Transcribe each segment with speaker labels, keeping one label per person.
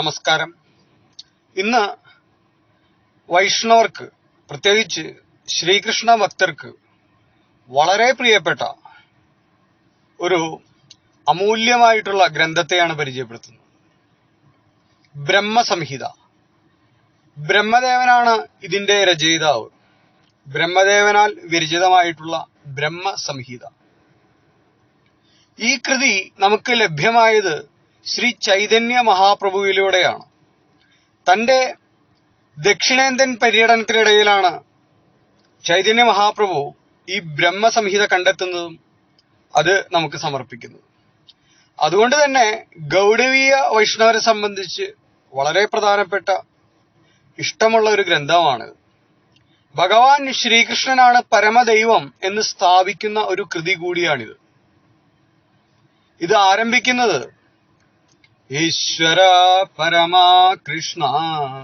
Speaker 1: നമസ്കാരം. ഇന്ന് വൈഷ്ണവർക്ക് പ്രത്യേകിച്ച് ശ്രീകൃഷ്ണ ഭക്തർക്ക് വളരെ പ്രിയപ്പെട്ട ഒരു അമൂല്യമായിട്ടുള്ള ഗ്രന്ഥത്തെയാണ് പരിചയപ്പെടുത്തുന്നത്. ബ്രഹ്മസംഹിത. ബ്രഹ്മദേവനാണ് ഇതിന്റെ രചയിതാവ്. ബ്രഹ്മദേവനാൽ വിരചിതമായിട്ടുള്ള ബ്രഹ്മസംഹിത. ഈ കൃതി നമുക്ക് ലഭ്യമായത് ശ്രീ ചൈതന്യ മഹാപ്രഭുവിലൂടെയാണ്. തന്റെ ദക്ഷിണേന്ത്യൻ പര്യടനത്തിനിടയിലാണ് ചൈതന്യ മഹാപ്രഭു ഈ ബ്രഹ്മസംഹിത കണ്ടെത്തുന്നതും അത് നമുക്ക് സമർപ്പിക്കുന്നു അതുകൊണ്ട് തന്നെ ഗൗഡവീയ വൈഷ്ണവരെ സംബന്ധിച്ച് വളരെ പ്രധാനപ്പെട്ട ഇഷ്ടമുള്ള ഒരു ഗ്രന്ഥമാണ്. ഭഗവാൻ ശ്രീകൃഷ്ണനാണ് പരമദൈവം എന്ന് സ്ഥാപിക്കുന്ന ഒരു കൃതി കൂടിയാണിത്. ഇത് ആരംഭിക്കുന്നത് ഈശ്വര പരമാ കൃഷ്ണ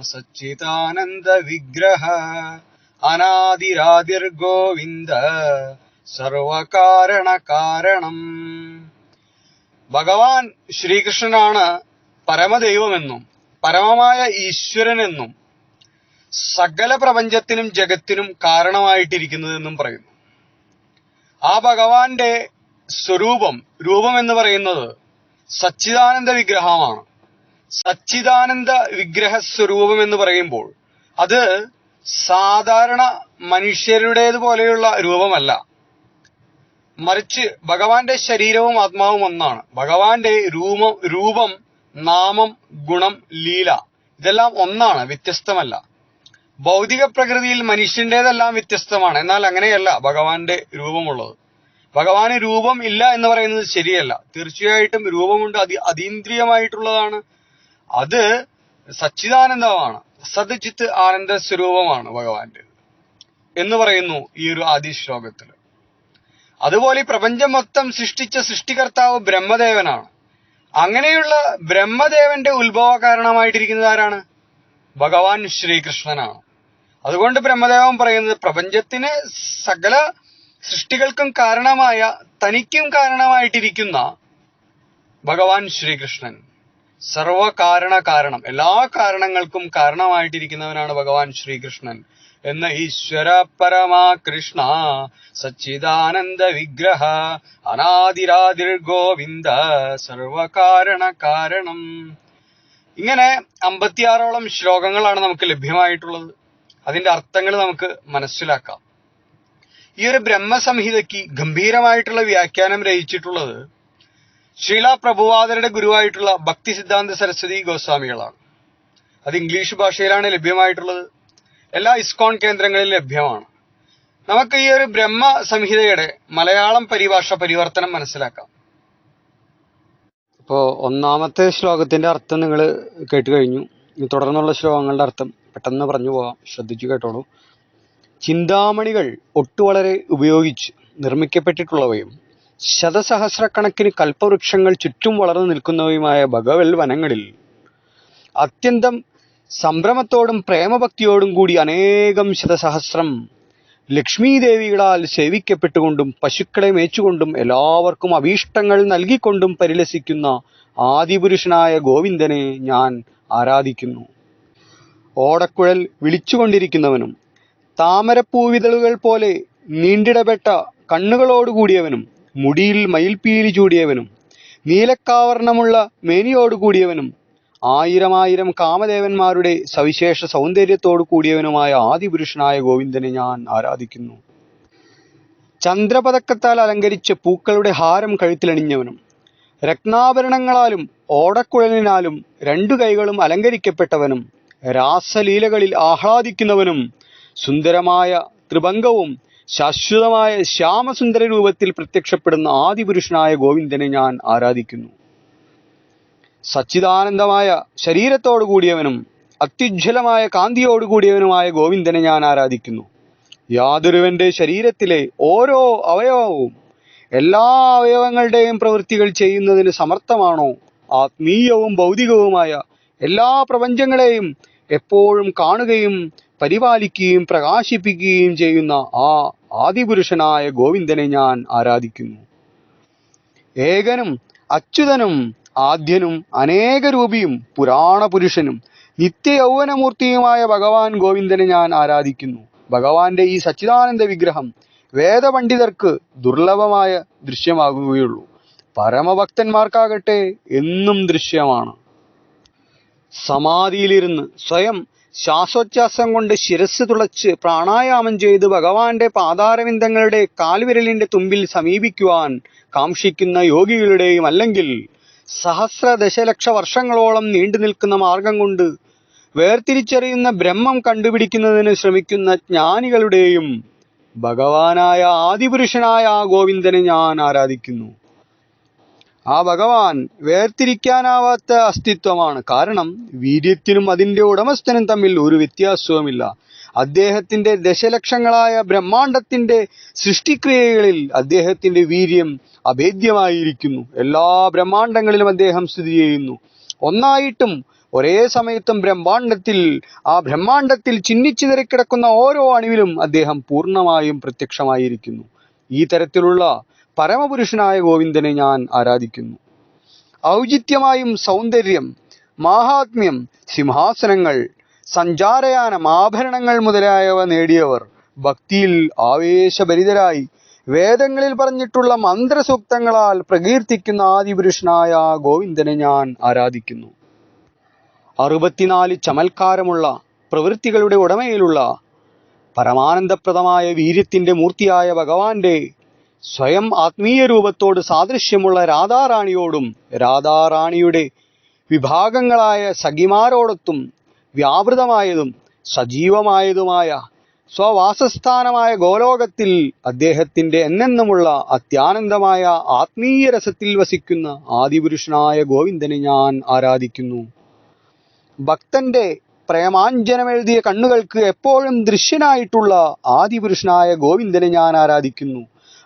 Speaker 1: സച്ചിതാനന്ദ വിഗ്രഹ അനാദിരാതിർഗോവിന്ദ സർവകാരണ കാരണം. ഭഗവാൻ ശ്രീകൃഷ്ണനാണ് പരമദൈവമെന്നും പരമമായ ഈശ്വരനെന്നും സകല പ്രപഞ്ചത്തിനും ജഗത്തിനും കാരണമായിട്ടിരിക്കുന്നതെന്നും പറയുന്നു. ആ ഭഗവാന്റെ സ്വരൂപം രൂപം എന്ന് പറയുന്നത് സച്ചിദാനന്ദ വിഗ്രഹമാണ്. സച്ചിദാനന്ദ വിഗ്രഹ സ്വരൂപം എന്ന് പറയുമ്പോൾ അത് സാധാരണ മനുഷ്യരുടേത് പോലെയുള്ള രൂപമല്ല. മറിച്ച് ഭഗവാന്റെ ശരീരവും ആത്മാവും ഒന്നാണ്. ഭഗവാന്റെ രൂപം രൂപം നാമം ഗുണം ലീല ഇതെല്ലാം ഒന്നാണ് വ്യത്യസ്തമല്ല. ഭൗതിക പ്രകൃതിയിൽ മനുഷ്യന്റേതെല്ലാം വ്യത്യസ്തമാണ്. എന്നാൽ അങ്ങനെയല്ല ഭഗവാന്റെ രൂപമുള്ളത്. ഭഗവാന് രൂപം ഇല്ല എന്ന് പറയുന്നത് ശരിയല്ല. തീർച്ചയായിട്ടും രൂപമുണ്ട് അതി അതീന്ദ്രിയമായിട്ടുള്ളതാണ്. അത് സച്ചിദാനന്ദമാണ്. സദ്ചിത്ത് ആനന്ദ സ്വരൂപമാണ് ഭഗവാന്റെ എന്ന് പറയുന്നു ഈ ഒരു ആദ്യ ശ്ലോകത്തിൽ അതുപോലെ ഈ പ്രപഞ്ചം മൊത്തം സൃഷ്ടിച്ച സൃഷ്ടികർത്താവ് ബ്രഹ്മദേവനാണ്. അങ്ങനെയുള്ള ബ്രഹ്മദേവന്റെ ഉത്ഭവ കാരണമായിട്ടിരിക്കുന്നത് ആരാണ്? ഭഗവാൻ ശ്രീകൃഷ്ണനാണ്. അതുകൊണ്ട് ബ്രഹ്മദേവൻ പറയുന്നത് പ്രപഞ്ചത്തിന് സകല സൃഷ്ടികൾക്കും കാരണമായ തനിക്കും കാരണമായിട്ടിരിക്കുന്ന ഭഗവാൻ ശ്രീകൃഷ്ണൻ. സർവകാരണ കാരണം എല്ലാ കാരണങ്ങൾക്കും കാരണമായിട്ടിരിക്കുന്നവനാണ് ഭഗവാൻ ശ്രീകൃഷ്ണൻ എന്ന ഈശ്വര പരമാ കൃഷ്ണ സച്ചിദാനന്ദ വിഗ്രഹ അനാദിരാതിർ ഗോവിന്ദ സർവകാരണ കാരണം. ഇങ്ങനെ അമ്പത്തിയാറോളം ശ്ലോകങ്ങളാണ് നമുക്ക് ലഭ്യമായിട്ടുള്ളത്. അതിന്റെ അർത്ഥങ്ങൾ നമുക്ക് മനസ്സിലാക്കാം. ഈ ഒരു ബ്രഹ്മസംഹിതയ്ക്ക് ഗംഭീരമായിട്ടുള്ള വ്യാഖ്യാനം രചിച്ചിട്ടുള്ളത് ശ്രീല പ്രഭുവാദരുടെ ഗുരുവായിട്ടുള്ള ഭക്തി സിദ്ധാന്ത സരസ്വതി ഗോസ്വാമികളാണ്. അത് ഇംഗ്ലീഷ് ഭാഷയിലാണ് ലഭ്യമായിട്ടുള്ളത്. എല്ലാ ഇസ്കോൺ കേന്ദ്രങ്ങളിൽ ലഭ്യമാണ്. നമുക്ക് ഈ ഒരു ബ്രഹ്മ സംഹിതയുടെ മലയാളം പരിഭാഷ പരിവർത്തനം മനസ്സിലാക്കാം. ഇപ്പോൾ ഒന്നാമത്തെ ശ്ലോകത്തിന്റെ അർത്ഥം നിങ്ങൾ കേട്ട് കഴിഞ്ഞു. തുടർന്നുള്ള ശ്ലോകങ്ങളുടെ അർത്ഥം പെട്ടെന്ന് പറഞ്ഞു പോകാം. ശ്രദ്ധിച്ചു കേട്ടോളൂ. ചിന്താമണികൾ ഒട്ടുവളരെ ഉപയോഗിച്ച് നിർമ്മിക്കപ്പെട്ടിട്ടുള്ളവയും ശതസഹസ്രക്കണക്കിന് കൽപ്പവൃക്ഷങ്ങൾ ചുറ്റും വളർന്നു നിൽക്കുന്നവയുമായ ഭഗവൽ വനങ്ങളിൽ അത്യന്തം സംഭ്രമത്തോടും പ്രേമഭക്തിയോടും കൂടി അനേകം ശതസഹസ്രം ലക്ഷ്മീദേവികളാൽ സേവിക്കപ്പെട്ടുകൊണ്ടും പശുക്കളെ മേച്ചുകൊണ്ടും എല്ലാവർക്കും അഭീഷ്ടങ്ങൾ നൽകിക്കൊണ്ടും പരിലസിക്കുന്ന ആദിപുരുഷനായ ഗോവിന്ദനെ ഞാൻ ആരാധിക്കുന്നു. ഓടക്കുഴൽ വിളിച്ചുകൊണ്ടിരിക്കുന്നവനും താമരപ്പൂവിതളുകൾ പോലെ നീണ്ടിടപെട്ട കണ്ണുകളോടുകൂടിയവനും മുടിയിൽ മയിൽപ്പീലി ചൂടിയവനും നീലക്കാവർണമുള്ള മേനിയോടുകൂടിയവനും ആയിരമായിരം കാമദേവന്മാരുടെ സവിശേഷ സൗന്ദര്യത്തോടു കൂടിയവനുമായ ആദിപുരുഷനായ ഗോവിന്ദനെ ഞാൻ ആരാധിക്കുന്നു. ചന്ദ്രപതക്കത്താൽ അലങ്കരിച്ച പൂക്കളുടെ ഹാരം കഴുത്തിലണിഞ്ഞവനും രത്നാഭരണങ്ങളാലും ഓടക്കുഴലിനാലും രണ്ടു കൈകളും അലങ്കരിക്കപ്പെട്ടവനും രാസലീലകളിൽ ആഹ്ലാദിക്കുന്നവനും സുന്ദരമായ ത്രിഭംഗവും ശാശ്വതമായ ശ്യാമസുന്ദര രൂപത്തിൽ പ്രത്യക്ഷപ്പെടുന്ന ആദിപുരുഷനായ ഗോവിന്ദനെ ഞാൻ ആരാധിക്കുന്നു. സച്ചിദാനന്ദമായ ശരീരത്തോടു കൂടിയവനും അത്യുജ്വലമായ കാന്തിയോടുകൂടിയവനുമായ ഗോവിന്ദനെ ഞാൻ ആരാധിക്കുന്നു. യാതൊരുവന്റെ ശരീരത്തിലെ ഓരോ അവയവവും എല്ലാ അവയവങ്ങളുടെയും പ്രവൃത്തികൾ ചെയ്യുന്നതിന് സമർത്ഥമാണോ? ആത്മീയവും ഭൗതികവുമായ എല്ലാ പ്രപഞ്ചങ്ങളെയും എപ്പോഴും കാണുകയും പരിപാലിക്കുകയും പ്രകാശിപ്പിക്കുകയും ചെയ്യുന്ന ആ ആദിപുരുഷനായ ഗോവിന്ദനെ ഞാൻ ആരാധിക്കുന്നു. ഏകനും അച്യുതനും ആദ്യനും അനേകരൂപിയും പുരാണ പുരുഷനും നിത്യയൗവനമൂർത്തിയുമായ ഭഗവാൻ ഗോവിന്ദനെ ഞാൻ ആരാധിക്കുന്നു. ഭഗവാന്റെ ഈ സച്ചിദാനന്ദ വിഗ്രഹം വേദപണ്ഡിതർക്ക് ദുർലഭമായ ദൃശ്യമാകുകയുള്ളൂ. പരമഭക്തന്മാർക്കാകട്ടെ എന്നും ദൃശ്യമാണ്. സമാധിയിലിരുന്ന് സ്വയം ശ്വാസോച്ഛ്വാസം കൊണ്ട് ശിരസ് തുളച്ച് പ്രാണായാമം ചെയ്ത് ഭഗവാന്റെ പാതാരവിന്ദങ്ങളുടെ കാൽവിരലിന്റെ തുമ്പിൽ സമീപിക്കുവാൻ കാംക്ഷിക്കുന്ന യോഗികളുടെയും അല്ലെങ്കിൽ സഹസ്ര ദശലക്ഷ വർഷങ്ങളോളം നീണ്ടു നിൽക്കുന്ന മാർഗം കൊണ്ട് വേർതിരിച്ചറിയുന്ന ബ്രഹ്മം കണ്ടുപിടിക്കുന്നതിന് ശ്രമിക്കുന്ന ജ്ഞാനികളുടെയും ഭഗവാനായ ആദിപുരുഷനായ ആ ഗോവിന്ദനെ ഞാൻ ആരാധിക്കുന്നു. ആ ഭഗവാൻ വേർതിരിക്കാനാവാത്ത അസ്തിത്വമാണ്. കാരണം വീര്യത്തിനും അതിന്റെ ഉടമസ്ഥനും തമ്മിൽ ഒരു വ്യത്യാസവുമില്ല. അദ്ദേഹത്തിന്റെ ദശലക്ഷങ്ങളായ ബ്രഹ്മാണ്ടത്തിന്റെ സൃഷ്ടിക്രിയകളിൽ അദ്ദേഹത്തിന്റെ വീര്യം അഭേദ്യമായിരിക്കുന്നു. എല്ലാ ബ്രഹ്മാണ്ടങ്ങളിലും അദ്ദേഹം സ്ഥിതി ചെയ്യുന്നു. ഒന്നായിട്ടും ഒരേ സമയത്തും ബ്രഹ്മാണ്ടത്തിൽ ആ ബ്രഹ്മാണ്ടത്തിൽ ചിന്നിച്ചിതറിക്കിടക്കുന്ന ഓരോ അണുവിലും അദ്ദേഹം പൂർണമായും പ്രത്യക്ഷമായിരിക്കുന്നു. ഈ തരത്തിലുള്ള പരമപുരുഷനായ ഗോവിന്ദനെ ഞാൻ ആരാധിക്കുന്നു. ഔചിത്യമായും സൗന്ദര്യം മാഹാത്മ്യം സിംഹാസനങ്ങൾ സഞ്ചാരയാനം ആഭരണങ്ങൾ മുതലായവ നേടിയവർ ഭക്തിയിൽ ആവേശഭരിതരായി വേദങ്ങളിൽ പറഞ്ഞിട്ടുള്ള മന്ത്രസൂക്തങ്ങളാൽ പ്രകീർത്തിക്കുന്ന ആദിപുരുഷനായ ഗോവിന്ദനെ ഞാൻ ആരാധിക്കുന്നു. അറുപത്തിനാല് ചമൽക്കാരമുള്ള പ്രവൃത്തികളുടെ ഉടമയിലുള്ള പരമാനന്ദപ്രദമായ വീര്യത്തിന്റെ മൂർത്തിയായ ഭഗവാന്റെ സ്വയം ആത്മീയ രൂപത്തോട് സാദൃശ്യമുള്ള രാധാറാണിയോടും രാധാറാണിയുടെ വിഭാഗങ്ങളായ സഖിമാരോടൊത്തും വ്യാപൃതമായതും സജീവമായതുമായ സ്വവാസസ്ഥാനമായ ഗോലോകത്തിൽ അദ്ദേഹത്തിന്റെ എന്നെന്നുമുള്ള അത്യാനന്ദമായ ആത്മീയ രസത്തിൽ വസിക്കുന്ന ആദിപുരുഷനായ ഗോവിന്ദനെ ഞാൻ ആരാധിക്കുന്നു. ഭക്തന്റെ പ്രേമാഞ്ജനമെഴുതിയ കണ്ണുകൾക്ക് എപ്പോഴും ദൃശ്യനായിട്ടുള്ള ആദിപുരുഷനായ ഗോവിന്ദനെ ഞാൻ ആരാധിക്കുന്നു.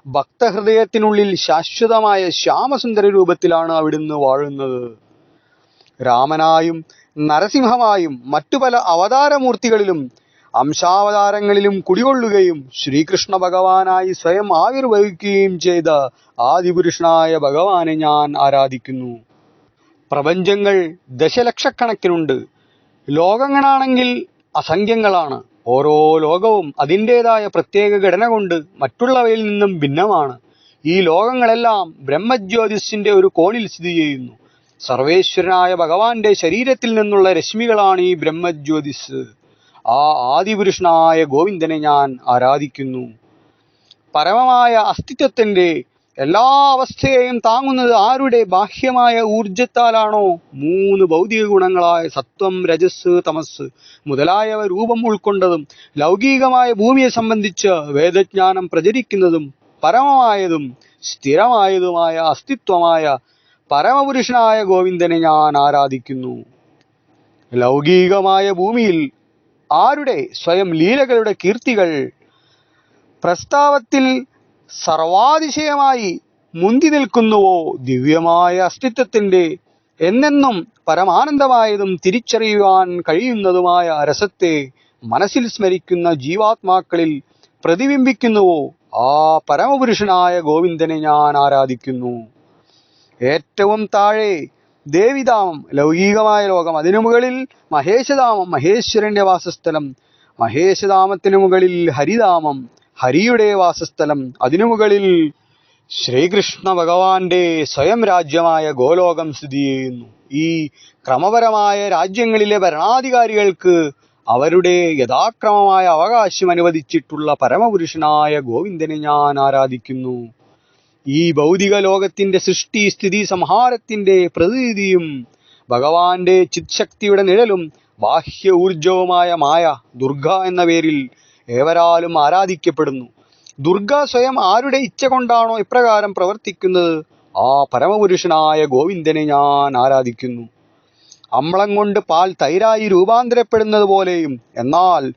Speaker 1: ഭക്തഹൃദയത്തിനുള്ളിൽ ശാശ്വതമായ ശ്യാമസുന്ദര രൂപത്തിലാണ് അവിടുന്ന് വാഴുന്നത്. രാമനായും നരസിംഹമായും മറ്റു പല അവതാരമൂർത്തികളിലും അംശാവതാരങ്ങളിലും കുടികൊള്ളുകയും ശ്രീകൃഷ്ണ ഭഗവാനായി സ്വയം ആവിർഭവിക്കുകയും ചെയ്ത ആദിപുരുഷനായ ഭഗവാനെ ഞാൻ ആരാധിക്കുന്നു. പ്രപഞ്ചങ്ങൾ ദശലക്ഷക്കണക്കിനുണ്ട്. ലോകങ്ങളാണെങ്കിൽ അസംഖ്യങ്ങളാണ്. ഓരോ ലോകവും അതിന്റെതായ പ്രത്യേക ഘടന കൊണ്ട് മറ്റുള്ളവയിൽ നിന്നും ഭിന്നമാണ്. ഈ ലോകങ്ങളെല്ലാം ബ്രഹ്മജ്യോതിസിന്റെ ഒരു കോണിൽ സ്ഥിതി ചെയ്യുന്നു. സർവേശ്വരനായ ഭഗവാന്റെ ശരീരത്തിൽ നിന്നുള്ള രശ്മികളാണ് ഈ ബ്രഹ്മജ്യോതിസ് ആ ആദിപുരുഷനായ ഗോവിന്ദനെ ഞാൻ ആരാധിക്കുന്നു. പരമമായ അസ്തിത്വത്തിന്റെ എല്ലാ അവസ്ഥയെയും താങ്ങുന്നത് ആരുടെ ബാഹ്യമായ ഊർജത്താലാണോ മൂന്ന് ഭൗതിക ഗുണങ്ങളായ സത്വം രജസ് തമസ് മുതലായവ രൂപം ഉൾക്കൊണ്ടതും ലൗകികമായ ഭൂമിയെ സംബന്ധിച്ച് വേദജ്ഞാനം പ്രചരിക്കുന്നതും പരമമായതും സ്ഥിരമായതുമായ അസ്തിത്വമായ പരമപുരുഷനായ ഗോവിന്ദനെ ഞാൻ ആരാധിക്കുന്നു. ലൗകികമായ ഭൂമിയിൽ ആരുടെ സ്വയം ലീലകളുടെ കീർത്തികൾ? പ്രസ്താവത്തിൽ സർവാതിശയമായി മുന്തി നിൽക്കുന്നുവോ ദിവ്യമായ അസ്തിത്വത്തിന്റെ എന്നെന്നും പരമാനന്ദമായതും തിരിച്ചറിയുവാൻ കഴിയുന്നതുമായ രസത്തെ മനസ്സിൽ സ്മരിക്കുന്ന ജീവാത്മാക്കളിൽ പ്രതിബിംബിക്കുന്നുവോ ആ പരമപുരുഷനായ ഗോവിന്ദനെ ഞാൻ ആരാധിക്കുന്നു. ഏറ്റവും താഴെ ദേവിധാമം ലൗകികമായ ലോകം. അതിനു മുകളിൽ മഹേശധാമം മഹേശ്വരന്റെ വാസസ്ഥലം. മഹേശധാമത്തിനു മുകളിൽ ഹരിധാമം. ഹരിയുടെ വാസസ്ഥലം. അതിനു മുകളിൽ ശ്രീകൃഷ്ണ ഭഗവാന്റെ സ്വയം രാജ്യമായ ഗോലോകം സ്ഥിതി ചെയ്യുന്നു. ഈ ക്രമപരമായ രാജ്യങ്ങളിലെ ഭരണാധികാരികൾക്ക് അവരുടെ യഥാക്രമമായ അവകാശം അനുവദിച്ചിട്ടുള്ള പരമപുരുഷനായ ഗോവിന്ദനെ ഞാൻ ആരാധിക്കുന്നു. ഈ ഭൗതിക ലോകത്തിന്റെ സൃഷ്ടി സ്ഥിതി സംഹാരത്തിന്റെ പ്രതിനിധിയും ഭഗവാന്റെ ചിത്ശക്തിയുടെ നിഴലും ബാഹ്യ ഊർജവുമായ മായ ദുർഗ എന്ന പേരിൽ ഏവരാലും ആരാധിക്കപ്പെടുന്നു. ദുർഗ സ്വയം ആരുടെ ഇച്ഛ കൊണ്ടാണോ ഇപ്രകാരം പ്രവർത്തിക്കുന്നത്? ആ പരമപുരുഷനായ ഗോവിന്ദനെ ഞാൻ ആരാധിക്കുന്നു. അമ്ളം കൊണ്ട് പാൽ തൈരായി രൂപാന്തരപ്പെടുന്നത് പോലെയും എന്നാൽ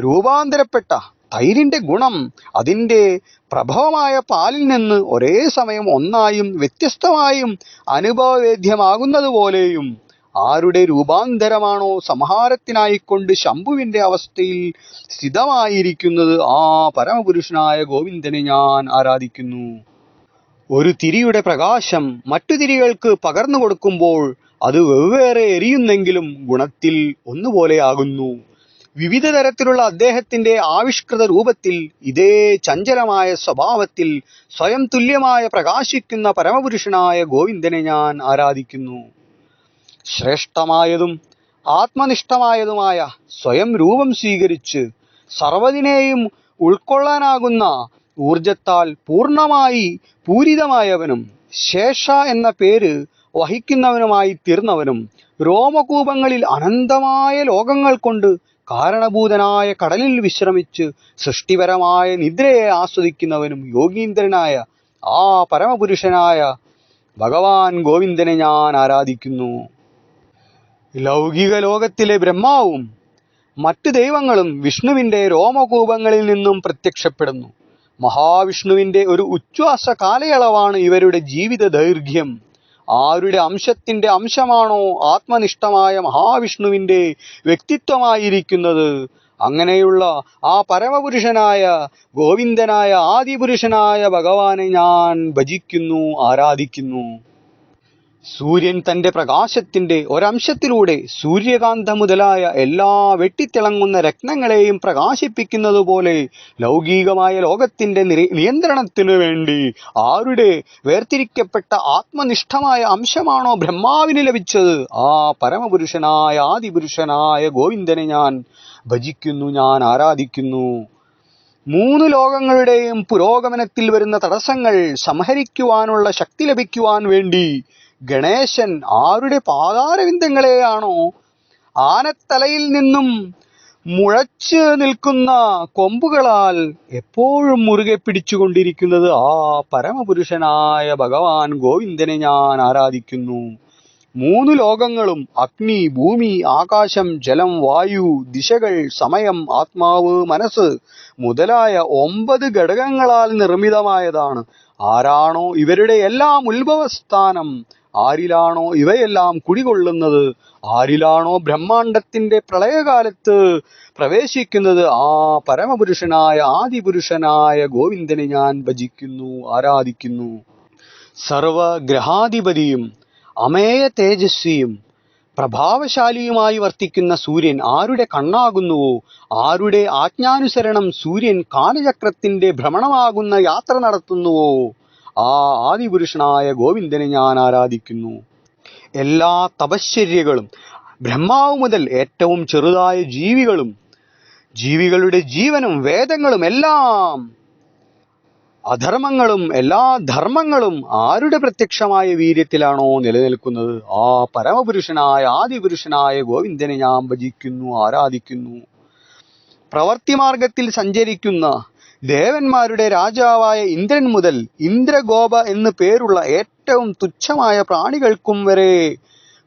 Speaker 1: രൂപാന്തരപ്പെട്ട തൈരിന്റെ ഗുണം അതിന്റെ പ്രഭവമായ പാലിൽ നിന്ന് ഒരേ സമയം ഒന്നായും വ്യത്യസ്തമായും അനുഭവവേദ്യമാകുന്നത് പോലെയും ആരുടെ രൂപാന്തരമാണോ സംഹാരത്തിനായിക്കൊണ്ട് ശംഭുവിന്റെ അവസ്ഥയിൽ സ്ഥിതമായിരിക്കുന്നത് ആ പരമപുരുഷനായ ഗോവിന്ദനെ ഞാൻ ആരാധിക്കുന്നു. ഒരു തിരിയുടെ പ്രകാശം മറ്റു തിരികൾക്ക് പകർന്നു കൊടുക്കുമ്പോൾ അത് വെവ്വേറെ എരിയുന്നെങ്കിലും ഗുണത്തിൽ ഒന്നുപോലെയാകുന്നു. വിവിധ തരത്തിലുള്ള അദ്ദേഹത്തിന്റെ ആവിഷ്കൃത രൂപത്തിൽ ഇതേ ചഞ്ചലമായ സ്വഭാവത്തിൽ സ്വയം തുല്യമായ പ്രകാശിക്കുന്ന പരമപുരുഷനായ ഗോവിന്ദനെ ഞാൻ ആരാധിക്കുന്നു. ശ്രേഷ്ഠമായതും ആത്മനിഷ്ഠമായതുമായ സ്വയം രൂപം സ്വീകരിച്ച് സർവതിനെയും ഉൾക്കൊള്ളാനാകുന്ന ഊർജത്താൽ പൂർണമായി പൂരിതമായവനും ശേഷ എന്ന പേര് വഹിക്കുന്നവനുമായി തീർന്നവനും രോമകൂപങ്ങളിൽ അനന്തമായ ലോകങ്ങൾ കൊണ്ട് കാരണഭൂതനായ കടലിൽ വിശ്രമിച്ച് സൃഷ്ടിപരമായ നിദ്രയെ ആസ്വദിക്കുന്നവനും യോഗീന്ദ്രനായ ആ പരമപുരുഷനായ ഭഗവാൻ ഗോവിന്ദനെ ഞാൻ ആരാധിക്കുന്നു. ലൗകിക ലോകത്തിലെ ബ്രഹ്മാവും മറ്റു ദൈവങ്ങളും വിഷ്ണുവിന്റെ രോമകൂപങ്ങളിൽ നിന്നും പ്രത്യക്ഷപ്പെടുന്നു. മഹാവിഷ്ണുവിന്റെ ഒരു ഉച്ഛ്വാസ കാലയളവാണ് ഇവരുടെ ജീവിത ദൈർഘ്യം. ആരുടെ അംശത്തിന്റെ അംശമാണോ ആത്മനിഷ്ഠമായ മഹാവിഷ്ണുവിന്റെ വ്യക്തിത്വമായിരിക്കുന്നത്? അങ്ങനെയുള്ള ആ പരമപുരുഷനായ ഗോവിന്ദനായ ആദിപുരുഷനായ ഭഗവാനെ ഞാൻ ഭജിക്കുന്നു ആരാധിക്കുന്നു. സൂര്യൻ തന്റെ പ്രകാശത്തിന്റെ ഒരംശത്തിലൂടെ സൂര്യകാന്ത മുതലായ എല്ലാ വെട്ടിത്തിളങ്ങുന്ന രത്നങ്ങളെയും പ്രകാശിപ്പിക്കുന്നതുപോലെ ലൗകികമായ ലോകത്തിന്റെ നിയന്ത്രണത്തിനു വേണ്ടി ആരുടെ വേർതിരിക്കപ്പെട്ട ആത്മനിഷ്ഠമായ അംശമാണോ ബ്രഹ്മാവിന് ലഭിച്ചത്? ആ പരമപുരുഷനായ ആദിപുരുഷനായ ഗോവിന്ദനെ ഞാൻ ഭജിക്കുന്നു ഞാൻ ആരാധിക്കുന്നു. മൂന്ന് ലോകങ്ങളുടെയും പുരോഗമനത്തിൽ വരുന്ന തടസ്സങ്ങൾ സംഹരിക്കുവാനുള്ള ശക്തി ലഭിക്കുവാൻ വേണ്ടി ഗണേശൻ ആരുടെ പാതാരവിന്ദങ്ങളെയാണോ? ആനത്തലയിൽ നിന്നും മുഴച്ച് നിൽക്കുന്ന കൊമ്പുകളാൽ എപ്പോഴും മുറുകെ പിടിച്ചുകൊണ്ടിരിക്കുന്നത് ആ പരമപുരുഷനായ ഭഗവാൻ ഗോവിന്ദനെ ഞാൻ ആരാധിക്കുന്നു. മൂന്ന് ലോകങ്ങളും അഗ്നി ഭൂമി ആകാശം ജലം വായു ദിശകൾ സമയം ആത്മാവ് മനസ്സ് മുതലായ ഒമ്പത് ഘടകങ്ങളാൽ നിർമ്മിതമായതാണ്. ആരാണോ ഇവരുടെ എല്ലാം ഉത്ഭവസ്ഥാനം. ആരിലാണോ ഇവയെല്ലാം കുടികൊള്ളുന്നത്? ആരിലാണോ ബ്രഹ്മാണ്ടത്തിന്റെ പ്രളയകാലത്ത് പ്രവേശിക്കുന്നത്? ആ പരമപുരുഷനായ ആദിപുരുഷനായ ഗോവിന്ദനെ ഞാൻ ഭജിക്കുന്നു ആരാധിക്കുന്നു. സർവഗ്രഹാധിപതിയും അമേയ തേജസ്വിയും പ്രഭാവശാലിയുമായി വർത്തിക്കുന്ന സൂര്യൻ ആരുടെ കണ്ണാകുന്നുവോ? ആരുടെ ആജ്ഞാനുസരണം സൂര്യൻ കാലചക്രത്തിന്റെ ഭ്രമണമാകുന്ന യാത്ര നടത്തുന്നുവോ? ആ ആദിപുരുഷനായ ഗോവിന്ദനെ ഞാൻ ആരാധിക്കുന്നു. എല്ലാ തപശ്ചര്യകളും ബ്രഹ്മാവ് മുതൽ ഏറ്റവും ചെറുതായ ജീവികളും ജീവികളുടെ ജീവനും വേദങ്ങളും എല്ലാം അധർമ്മങ്ങളും എല്ലാ ധർമ്മങ്ങളും ആരുടെ പ്രത്യക്ഷമായ വീര്യത്തിലാണോ നിലനിൽക്കുന്നത്? ആ പരമപുരുഷനായ ആദിപുരുഷനായ ഗോവിന്ദനെ ഞാൻ ഭജിക്കുന്നു ആരാധിക്കുന്നു. പ്രവർത്തിമാർഗത്തിൽ സഞ്ചരിക്കുന്ന ദേവന്മാരുടെ രാജാവായ ഇന്ദ്രൻ മുതൽ ഇന്ദ്രഗോപ എന്ന് പേരുള്ള ഏറ്റവും തുച്ഛമായ പ്രാണികൾക്കും വരെ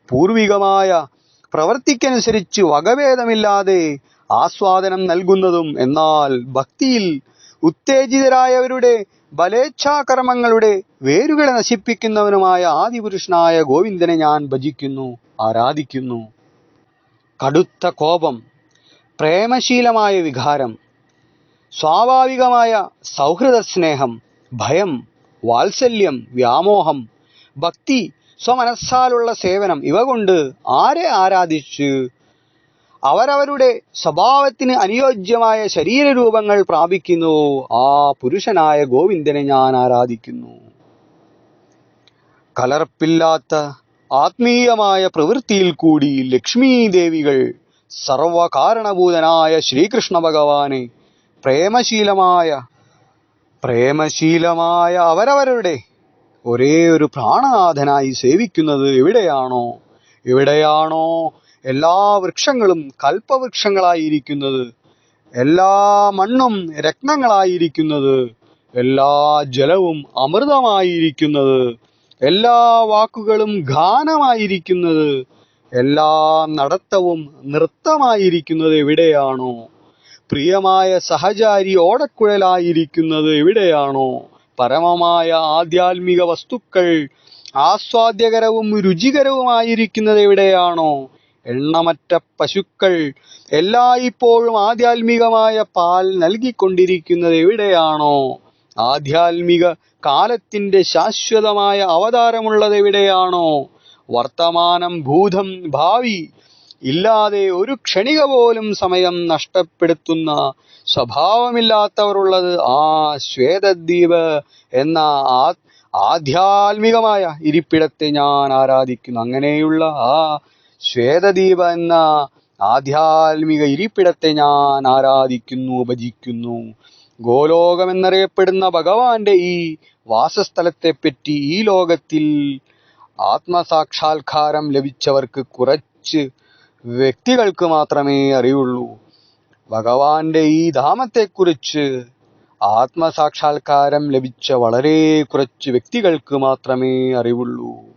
Speaker 1: പൂർവികമായ പ്രവർത്തിക്കനുസരിച്ച് വകഭേദമില്ലാതെ ആസ്വാദനം നൽകുന്നതും എന്നാൽ ഭക്തിയിൽ ഉത്തേജിതരായവരുടെ ബലേച്ഛാകർമ്മങ്ങളുടെ വേരുകളെ നശിപ്പിക്കുന്നവനുമായ ആദിപുരുഷനായ ഗോവിന്ദനെ ഞാൻ ഭജിക്കുന്നു ആരാധിക്കുന്നു. കടുത്ത കോപം പ്രേമശീലമായ വികാരം സ്വാഭാവികമായ സൗഹൃദ സ്നേഹം ഭയം വാത്സല്യം വ്യാമോഹം ഭക്തി സ്വമനസ്സാലുള്ള സേവനം ഇവ കൊണ്ട് ആരെ ആരാധിച്ച് അവരവരുടെ സ്വഭാവത്തിന് അനുയോജ്യമായ ശരീരരൂപങ്ങൾ പ്രാപിക്കുന്നു ആ പുരുഷനായ ഗോവിന്ദനെ ഞാൻ ആരാധിക്കുന്നു. കലർപ്പില്ലാത്ത ആത്മീയമായ പ്രവൃത്തിയിൽ കൂടി ലക്ഷ്മീദേവികൾ സർവകാരണഭൂതനായ ശ്രീകൃഷ്ണ ഭഗവാനെ പ്രേമശീലമായ പ്രേമശീലമായ അവരവരുടെ ഒരേ ഒരു പ്രാണനാഥനായി സേവിക്കുന്നത് എവിടെയാണോ? എവിടെയാണോ എല്ലാ വൃക്ഷങ്ങളും കൽപ്പവൃക്ഷങ്ങളായിരിക്കുന്നത്. എല്ലാ മണ്ണും രത്നങ്ങളായിരിക്കുന്നത്. എല്ലാ ജലവും അമൃതമായിരിക്കുന്നത്. എല്ലാ വാക്കുകളും ഗാനമായിരിക്കുന്നത്. എല്ലാ നടത്തവും നൃത്തമായിരിക്കുന്നത് എവിടെയാണോ? പ്രിയമായ സഹചാരി ഓടക്കുഴലായിരിക്കുന്നത് എവിടെയാണോ? പരമമായ ആധ്യാത്മിക വസ്തുക്കൾ ആസ്വാദ്യകരവും രുചികരവുമായിരിക്കുന്നത് എവിടെയാണോ? എണ്ണമറ്റ പശുക്കൾ എല്ലായ്പ്പോഴും ആധ്യാത്മികമായ പാൽ നൽകിക്കൊണ്ടിരിക്കുന്നത് എവിടെയാണോ? ആധ്യാത്മിക കാലത്തിന്റെ ശാശ്വതമായ അവതാരമുള്ളത് എവിടെയാണോ? വർത്തമാനം ഭൂതം ഭാവി ഇല്ലാതെ ഒരു ക്ഷണിക പോലും സമയം നഷ്ടപ്പെടുത്തുന്ന സ്വഭാവമില്ലാത്തവരുള്ളത് ആ ശ്വേതദ്വീപ് എന്ന ആ ആധ്യാത്മികമായ ഇരിപ്പിടത്തെ ഞാൻ ആരാധിക്കുന്നു. അങ്ങനെയുള്ള ആ ശ്വേതദ്വീപ എന്ന ആധ്യാത്മിക ഇരിപ്പിടത്തെ ഞാൻ ആരാധിക്കുന്നു ഭജിക്കുന്നു ഗോലോകം എന്നറിയപ്പെടുന്ന ഭഗവാന്റെ ഈ വാസസ്ഥലത്തെ വാസസ്ഥലത്തെപ്പറ്റി ഈ ലോകത്തിൽ ആത്മസാക്ഷാത്കാരം ലഭിച്ചവർക്ക് കുറച്ച് വ്യക്തികൾക്ക് മാത്രമേ അറിയുള്ളൂ. ഭഗവാന്റെ ഈ ധാമത്തെക്കുറിച്ച് ആത്മസാക്ഷാത്കാരം ലഭിച്ച വളരെ കുറച്ച് വ്യക്തികൾക്ക് മാത്രമേ അറിവുള്ളൂ.